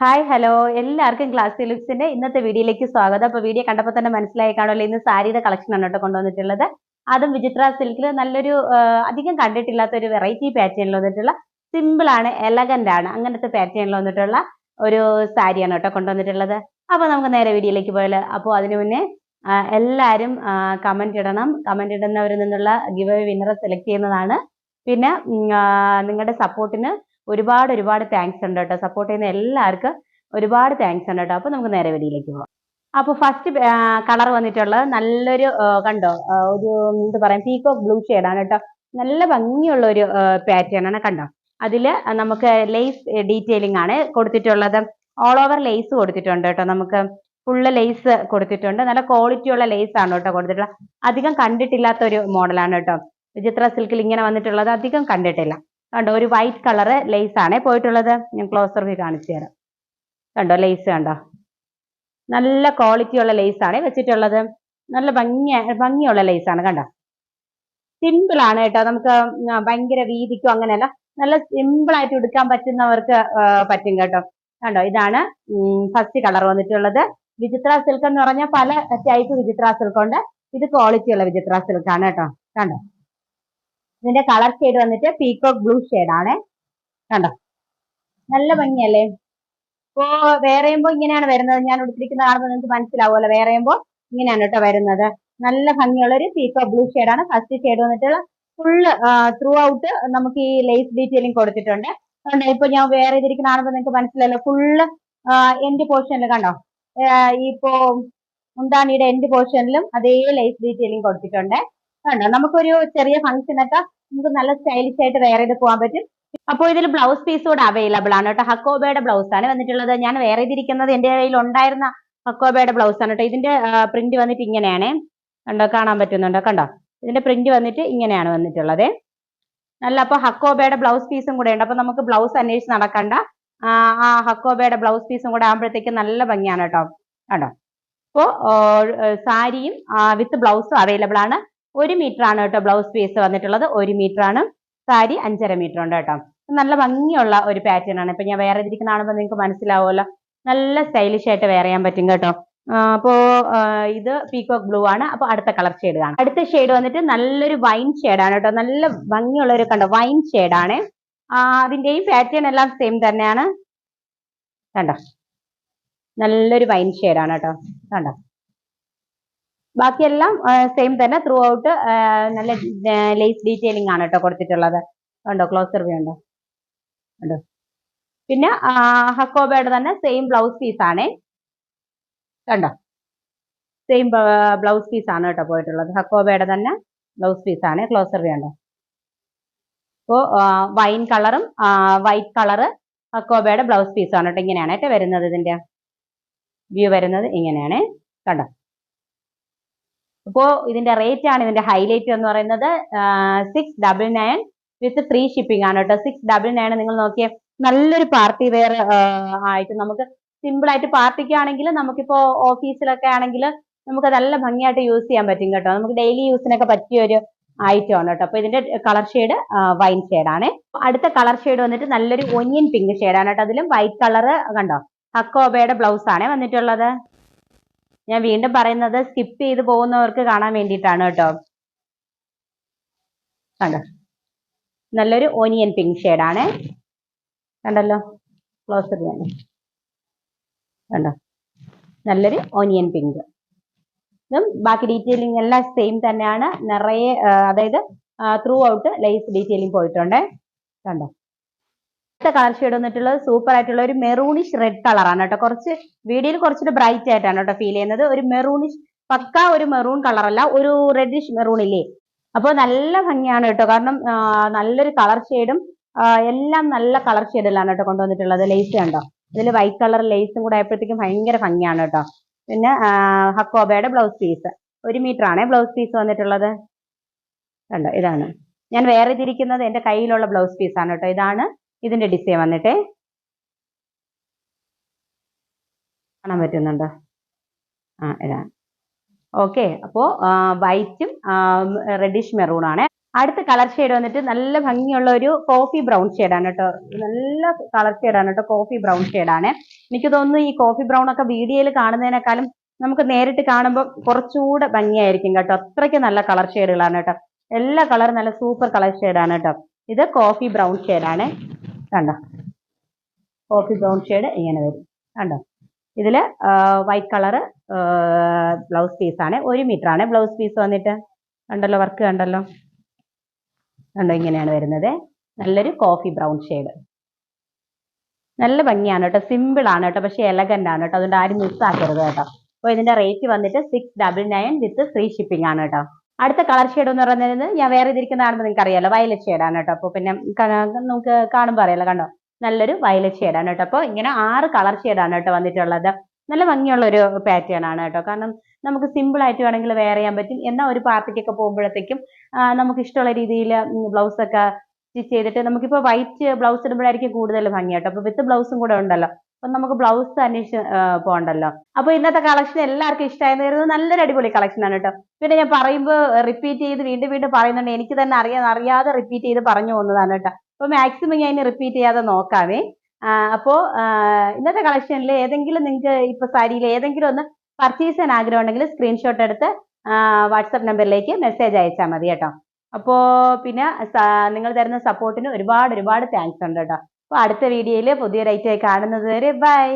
Hi hello എല്ലാവർക്കും class ലുക്സിന്റെ ഇന്നത്തെ വീഡിയോയിലേക്ക് സ്വാഗതം. അപ്പൊ വീഡിയോ കണ്ടപ്പോൾ തന്നെ മനസ്സിലായി കാണുമല്ലോ ഇന്ന് സാരിയുടെ കളക്ഷൻ ആണ് കേട്ടോ കൊണ്ടുവന്നിട്ടുള്ളത്. അതും വിചിത്ര സിൽക്കിൽ നല്ലൊരു അധികം കണ്ടിട്ടില്ലാത്ത ഒരു വെറൈറ്റി പാറ്റേണിൽ വന്നിട്ടുള്ള സിമ്പിൾ ആണ് എലഗന്റ് ആണ് അങ്ങനത്തെ പാറ്റേണിൽ വന്നിട്ടുള്ള ഒരു സാരിയാണ് കേട്ടോ കൊണ്ടുവന്നിട്ടുള്ളത്. അപ്പൊ നമുക്ക് നേരെ വീഡിയോയിലേക്ക് പോയാലോ. അപ്പോൾ അതിനു മുന്നേ എല്ലാവരും കമന്റ് ഇടണം. കമന്റ് ഇടുന്നവരിൽ നിന്നുള്ള ഗിവ് വിന്നറെ സെലക്ട് ചെയ്യുന്നതാണ്. പിന്നെ നിങ്ങളുടെ സപ്പോർട്ടിന് ഒരുപാട് ഒരുപാട് താങ്ക്സ് ഉണ്ട് കേട്ടോ. സപ്പോർട്ട് ചെയ്യുന്ന എല്ലാവർക്കും ഒരുപാട് താങ്ക്സ് ഉണ്ട് കേട്ടോ. അപ്പോൾ നമുക്ക് നേരെ വെളിയിലേക്ക് പോകാം. അപ്പോൾ ഫസ്റ്റ് കളർ വന്നിട്ടുള്ളത് നല്ലൊരു കണ്ടോ? ഒരു എന്താ പറയാ? പീക്കോക്ക് ബ്ലൂ ഷെയ്ഡാണ് കേട്ടോ. നല്ല ഭംഗിയുള്ള ഒരു പാറ്റേൺ ആണ് കണ്ടോ? അതിൽ നമുക്ക് ലേസ് ഡീറ്റെയിലിംഗ് ആണ് കൊടുത്തിട്ടുള്ളത്. ഓൾ ഓവർ ലേസ് കൊടുത്തിട്ടുണ്ട് കേട്ടോ. നമുക്ക് ഫുള്ള് ലേസ് കൊടുത്തിട്ടുണ്ട്. നല്ല ക്വാളിറ്റി ഉള്ള ലേസ് ആണ് കേട്ടോ കൊടുത്തിട്ടുള്ളത്. അധികം കണ്ടിട്ടില്ലാത്ത ഒരു മോഡലാണ് കേട്ടോ. വിചിത്ര സിൽക്കിൽ ഇങ്ങനെ വന്നിട്ടുള്ളത്. അധികം കണ്ടിട്ടില്ല. കണ്ടോ ഒരു വൈറ്റ് കളറ് ലേസ് ആണ് പോയിട്ടുള്ളത്. ഞാൻ ക്ലോസർ വ്യൂ കാണിച്ചു തരാം. കണ്ടോ ലേസ് കണ്ടോ? നല്ല ക്വാളിറ്റി ഉള്ള ലേസ് ആണ് വെച്ചിട്ടുള്ളത്. നല്ല ഭംഗി ഭംഗിയുള്ള ലേസ് ആണ് കണ്ടോ? സിമ്പിൾ ആണ് കേട്ടോ. നമുക്ക് ഭയങ്കര വീതിക്കോ അങ്ങനെയല്ല. നല്ല സിമ്പിൾ ആയിട്ട് എടുക്കാൻ പറ്റുന്നവർക്ക് പറ്റും കേട്ടോ. കണ്ടോ ഇതാണ് ഫസ്റ്റ് കളർ വന്നിട്ടുള്ളത്. വിചിത്ര സിൽക്ക് എന്ന് പറഞ്ഞാൽ പല ടൈപ്പ് വിചിത്ര സിൽക്ക് ഉണ്ട്. ഇത് ക്വാളിറ്റി ഉള്ള വിചിത്ര സിൽക്ക് ആണ് കേട്ടോ. കണ്ടോ? ഇതിന്റെ കളർ ഷെയ്ഡ് വന്നിട്ട് പീക്കോക്ക് ബ്ലൂ ആണ്. കണ്ടോ? നല്ല ഭംഗിയല്ലേ? ഇപ്പോ വേറെയുമ്പോ ഇങ്ങനെയാണ് വരുന്നത്. ഞാൻ ഉടുത്തിരിക്കുന്ന കാണുമ്പോൾ നിങ്ങൾക്ക് മനസ്സിലാവുമല്ലോ. വേറെയുമ്പോ ഇങ്ങനെയാണ് കേട്ടോ വരുന്നത്. നല്ല ഭംഗിയുള്ള ഒരു പീകോക്ക് ബ്ലൂ ആണ്. ഫസ്റ്റ് ഷെയ്ഡ് വന്നിട്ട് ഫുള്ള് ത്രൂ ഔട്ട് നമുക്ക് ഈ ലേസ് ഡീറ്റെയിലിംഗ് കൊടുത്തിട്ടുണ്ട്. അതുകൊണ്ട് ഇപ്പൊ ഞാൻ വേറെ ഇതിരിക്കുന്ന കാണുമ്പോൾ നിങ്ങൾക്ക് മനസ്സിലായല്ലോ. ഫുള്ള് എൻഡ് പോർഷനിൽ കണ്ടോ? ഇപ്പോ മുന്താണിയുടെ എൻഡ് പോർഷനിലും അതേ ലേസ് ഡീറ്റെയിലിംഗ് കൊടുത്തിട്ടുണ്ട്. കണ്ടോ? നമുക്കൊരു ചെറിയ ഫംഗ്ഷൻ ഒക്കെ നമുക്ക് നല്ല സ്റ്റൈലിഷ് ആയിട്ട് വെയർ ചെയ്ത് പോകാൻ പറ്റും. അപ്പോൾ ഇതിൽ ബ്ലൗസ് പീസ് കൂടെ അവൈലബിൾ ആണ് കേട്ടോ. ഹക്കോബയുടെ ബ്ലൗസ് ആണ് വന്നിട്ടുള്ളത്. ഞാൻ വെയർ ചെയ്തിരിക്കുന്നത് എന്റെ കയ്യിൽ ഉണ്ടായിരുന്ന ഹക്കോബയുടെ ബ്ലൗസ് ആണ് കേട്ടോ. ഇതിന്റെ പ്രിന്റ് വന്നിട്ട് ഇങ്ങനെയാണ്. കണ്ടോ? കാണാൻ പറ്റുന്നുണ്ടോ? കണ്ടോ? ഇതിന്റെ പ്രിന്റ് വന്നിട്ട് ഇങ്ങനെയാണ് വന്നിട്ടുള്ളത്. നല്ല അപ്പൊ ഹക്കോബയുടെ ബ്ലൗസ് പീസും കൂടെ ഉണ്ട്. അപ്പൊ നമുക്ക് ബ്ലൗസ് അന്വേഷിച്ച് നടക്കണ്ട. ആ ഹക്കോബയുടെ ബ്ലൗസ് പീസും കൂടെ ആകുമ്പോഴത്തേക്ക് നല്ല ഭംഗിയാണ് കേട്ടോ. കണ്ടോ? അപ്പോൾ സാരിയും വിത്ത് ബ്ലൗസും അവൈലബിൾ ആണ്. ഒരു മീറ്റർ ആണ് കേട്ടോ ബ്ലൗസ് പീസ് വന്നിട്ടുള്ളത്. ഒരു മീറ്റർ ആണ് സാരി അഞ്ചര മീറ്റർ ഉണ്ട് കേട്ടോ. നല്ല ഭംഗിയുള്ള ഒരു പാറ്റേൺ ആണ്. ഇപ്പൊ ഞാൻ വേറെ ഇരിക്കുന്ന കാണുമ്പോൾ നിങ്ങൾക്ക് മനസ്സിലാവുമല്ലോ. നല്ല സ്റ്റൈലിഷ് ആയിട്ട് വെയർ ചെയ്യാൻ പറ്റും കേട്ടോ. അപ്പോ ഇത് പീകോക്ക് ബ്ലൂ ആണ്. അപ്പൊ അടുത്ത കളർ ഷെയ്ഡ് കാണാം. അടുത്ത ഷെയ്ഡ് വന്നിട്ട് നല്ലൊരു വൈൻ ആണ് കേട്ടോ. നല്ല ഭംഗിയുള്ള ഒരു കണ്ടോ വൈൻ ആണ്. അതിന്റെയും പാറ്റേൺ എല്ലാം സെയിം തന്നെയാണ്. കണ്ടോ? നല്ലൊരു വൈൻ ആണ് കേട്ടോ. കണ്ടോ? ബാക്കിയെല്ലാം സെയിം തന്നെ ത്രൂ ഔട്ട് നല്ല ലേസ് ഡീറ്റെയിലിംഗ് ആണ് കേട്ടോ കൊടുത്തിട്ടുള്ളത്. കണ്ടോ ക്ലോസർ വ്യൂ ഉണ്ടോ? കണ്ടോ പിന്നെ ഹക്കോബയുടെ തന്നെ സെയിം ബ്ലൗസ് പീസ് ആണേ. കണ്ടോ? സെയിം ബ്ലൗസ് പീസ് ആണ് കേട്ടോ പോയിട്ടുള്ളത്. ഹക്കോബയുടെ തന്നെ ബ്ലൗസ് പീസ് ആണ്. ക്ലോസർ വ്യൂ ഉണ്ടോ? അപ്പോൾ വൈൻ കളറും വൈറ്റ് കളറ് ഹക്കോബയുടെ ബ്ലൗസ് ആണ് കേട്ടോ ഇങ്ങനെയാണ് കേട്ടോ വരുന്നത് ഇതിന്റെ. വ്യൂ വരുന്നത് ഇങ്ങനെയാണ്. കണ്ടോ? അപ്പോൾ ഇതിന്റെ റേറ്റ് ആണ് ഇതിന്റെ ഹൈലൈറ്റ് എന്ന് പറയുന്നത് six double nine with free shipping ആണ് കേട്ടോ. സിക്സ് ഡബിൾ നയൻ നിങ്ങൾ നോക്കിയേ നല്ലൊരു പാർട്ടി വെയർ ആയിട്ട് നമുക്ക് സിമ്പിൾ ആയിട്ട് പാർട്ടിക്കാണെങ്കിൽ നമുക്കിപ്പോ ഓഫീസിലൊക്കെ ആണെങ്കിൽ നമുക്ക് നല്ല ഭംഗിയായിട്ട് യൂസ് ചെയ്യാൻ പറ്റും കേട്ടോ. നമുക്ക് ഡെയിലി യൂസിനൊക്കെ പറ്റിയ ഒരു ഐറ്റം ആണ് കേട്ടോ. അപ്പൊ ഇതിന്റെ കളർ ഷെയ്ഡ് വൈൻ ആണ്. അടുത്ത കളർ ഷെയ്ഡ് വന്നിട്ട് നല്ലൊരു ഒനിയൻ പിങ്ക് ആണ് കേട്ടോ. അതിലും വൈറ്റ് കളർ കണ്ടോ? അക്കോബയുടെ ബ്ലൗസ് ആണ് വന്നിട്ടുള്ളത്. ഞാൻ വീണ്ടും പറയുന്നത് സ്കിപ്പ് ചെയ്ത് പോകുന്നവർക്ക് കാണാൻ വേണ്ടിയിട്ടാണ് കേട്ടോ. കണ്ടോ? നല്ലൊരു ഓനിയൻ പിങ്ക് ആണ്. കണ്ടല്ലോ? ക്ലോസർ വേണം കണ്ടോ? നല്ലൊരു ഓനിയൻ പിങ്ക് ഇതും ബാക്കി ഡീറ്റെയിലിംഗ് എല്ലാം സെയിം തന്നെയാണ്. നിറയെ അതായത് ത്രൂ ഔട്ട് ലൈസ് ഡീറ്റെയിലിംഗ് പോയിട്ടുണ്ട്. കണ്ടോ? കളർ ഷെയ്ഡ് വന്നിട്ടുള്ളത് സൂപ്പർ ആയിട്ടുള്ള ഒരു മെറൂണിഷ് റെഡ് കളറാണ് കേട്ടോ. കുറച്ച് വീഡിയോയിൽ കുറച്ചുകൂടെ ബ്രൈറ്റ് ആയിട്ടാണ് കേട്ടോ ഫീൽ ചെയ്യുന്നത്. ഒരു മെറൂണിഷ് പക്ക ഒരു മെറൂൺ കളർ അല്ല ഒരു റെഡിഷ് മെറൂൺ ഇല്ലേ? അപ്പോൾ നല്ല ഭംഗിയാണ് കേട്ടോ. കാരണം നല്ലൊരു കളർ ഷെയ്ഡും എല്ലാം നല്ല കളർ ഷെയ്ഡിലാണ് കേട്ടോ കൊണ്ടുവന്നിട്ടുള്ളത്. ലേസ് കണ്ടോ? ഇതിൽ വൈറ്റ് കളർ ലേസും കൂടെ ആയപ്പോഴത്തേക്കും ഭയങ്കര ഭംഗിയാണ് കേട്ടോ. പിന്നെ ഹക്കോബയുടെ ബ്ലൗസ് പീസ് ഒരു മീറ്റർ ആണ് ബ്ലൗസ് പീസ് വന്നിട്ടുള്ളത്. കണ്ടോ? ഇതാണ്. ഞാൻ വേറെ ഇതിരിക്കുന്നത് എന്റെ കയ്യിലുള്ള ബ്ലൗസ് പീസ് ആണ് കേട്ടോ. ഇതാണ് ഇതിന്റെ ഡിസൈൻ വന്നിട്ട് കാണാൻ പറ്റുന്നുണ്ടോ? ആ ഇതാണ് ഓക്കെ അപ്പോ വൈറ്റും റെഡിഷ് മെറൂൺ ആണ്. അടുത്ത കളർ ഷെയ്ഡ് വന്നിട്ട് നല്ല ഭംഗിയുള്ള ഒരു കോഫി ബ്രൗൺ ആണ് കേട്ടോ. നല്ല കളർ ആണ് കേട്ടോ കോഫി ബ്രൗൺ ആണ്. എനിക്ക് തോന്നുന്നു ഈ കോഫി ബ്രൗൺ ഒക്കെ വീഡിയോയിൽ കാണുന്നതിനേക്കാളും നമുക്ക് നേരിട്ട് കാണുമ്പോൾ കുറച്ചുകൂടെ ഭംഗിയായിരിക്കും കേട്ടോ. അത്രയ്ക്ക് നല്ല കളർ ഷെയ്ഡുകളാണ് കേട്ടോ. എല്ലാ കളറും നല്ല സൂപ്പർ കളർ ഷെയ്ഡാണ് കേട്ടോ. ഇത് കോഫി ബ്രൗൺ ഷെയ്ഡാണ് കണ്ടോ? കോഫി ബ്രൗൺ ഷെയ്ഡ് ഇങ്ങനെ വരും. കണ്ടോ? ഇതിൽ വൈറ്റ് കളറ് ബ്ലൗസ് പീസാണ് ഒരു ആണ്. ബ്ലൗസ് പീസ് വന്നിട്ട് കണ്ടല്ലോ വർക്ക് കണ്ടല്ലോ? കണ്ടോ ഇങ്ങനെയാണ് വരുന്നത്. നല്ലൊരു കോഫി ബ്രൗൺ ഷെയ്ഡ് നല്ല ഭംഗിയാണ് കേട്ടോ. സിമ്പിൾ ആണ് കേട്ടോ. പക്ഷേ എലഗന്റ് ആണ് കേട്ടോ. അതുകൊണ്ട് ആരും മിസ് ആക്കരുത് കേട്ടോ. അപ്പോൾ ഇതിന്റെ റേറ്റ് വന്നിട്ട് six double nine with free shipping ആണ് കേട്ടോ. അടുത്ത കളർ ഷെയ്ഡ് എന്ന് പറയുന്നത് ഞാൻ വേറെ ഇതിരിക്കുന്നതാണെന്ന് നിങ്ങൾക്ക് അറിയാലോ വയലറ്റ് ഷെയ്ഡാണ് കേട്ടോ. അപ്പോൾ പിന്നെ നമുക്ക് കാണുമ്പോൾ അറിയാലോ കണ്ടോ? നല്ലൊരു വയലറ്റ് ഷെയ്ഡാണ് കേട്ടോ. അപ്പോൾ ഇങ്ങനെ ആറ് കളർ ഷെയ്ഡാണ് കേട്ടോ വന്നിട്ടുള്ളത്. നല്ല ഭംഗിയുള്ള ഒരു പാറ്റേൺ ആണ് കേട്ടോ. കാരണം നമുക്ക് സിമ്പിൾ ആയിട്ട് വേണമെങ്കിൽ വെയർ ചെയ്യാൻ പറ്റും. എന്നാൽ ഒരു പാർട്ടിക്കൊക്കെ പോകുമ്പോഴത്തേക്കും നമുക്ക് ഇഷ്ടമുള്ള രീതിയിൽ ബ്ലൗസ് ഒക്കെ സ്റ്റിച്ച് ചെയ്തിട്ട് നമുക്കിപ്പോൾ വൈറ്റ് ബ്ലൗസ് ഇടുമ്പോഴായിരിക്കും കൂടുതൽ ഭംഗി കേട്ടോ. അപ്പോൾ വിത്ത് ബ്ലൗസും കൂടെ ഉണ്ടല്ലോ. അപ്പം നമുക്ക് ബ്ലൗസ് അന്വേഷിച്ച് പോകണ്ടല്ലോ അപ്പോൾ ഇന്നത്തെ കളക്ഷൻ എല്ലാവർക്കും ഇഷ്ടമായെന്ന് കരുതുന്നത് നല്ലൊരു അടിപൊളി കളക്ഷൻ ആണ് കേട്ടോ. പിന്നെ ഞാൻ പറയുമ്പോൾ റിപ്പീറ്റ് ചെയ്ത് വീണ്ടും വീണ്ടും പറയുന്നുണ്ട്. എനിക്ക് തന്നെ അറിയാൻ അറിയാതെ റിപ്പീറ്റ് ചെയ്ത് പറഞ്ഞു പോകുന്നതാണ് കേട്ടോ. അപ്പോൾ മാക്സിമം ഞാൻ ഇനി റിപ്പീറ്റ് ചെയ്യാതെ നോക്കാമേ അപ്പോൾ ഇന്നത്തെ കളക്ഷനിൽ ഏതെങ്കിലും നിങ്ങൾക്ക് ഇപ്പോൾ സാരിയിൽ ഏതെങ്കിലും ഒന്ന് പർച്ചേസ് ചെയ്യാൻ ആഗ്രഹം ഉണ്ടെങ്കിൽ സ്ക്രീൻഷോട്ട് എടുത്ത് വാട്സപ്പ് നമ്പറിലേക്ക് മെസ്സേജ് അയച്ചാൽ മതി കേട്ടോ. അപ്പോൾ പിന്നെ നിങ്ങൾ തരുന്ന സപ്പോർട്ടിന് ഒരുപാട് ഒരുപാട് താങ്ക്സ് ഉണ്ട് കേട്ടോ. അപ്പോൾ അടുത്ത വീഡിയോയിൽ പുതിയൊരു ഐറ്റമായി കാണുന്നത് വരെ ബൈ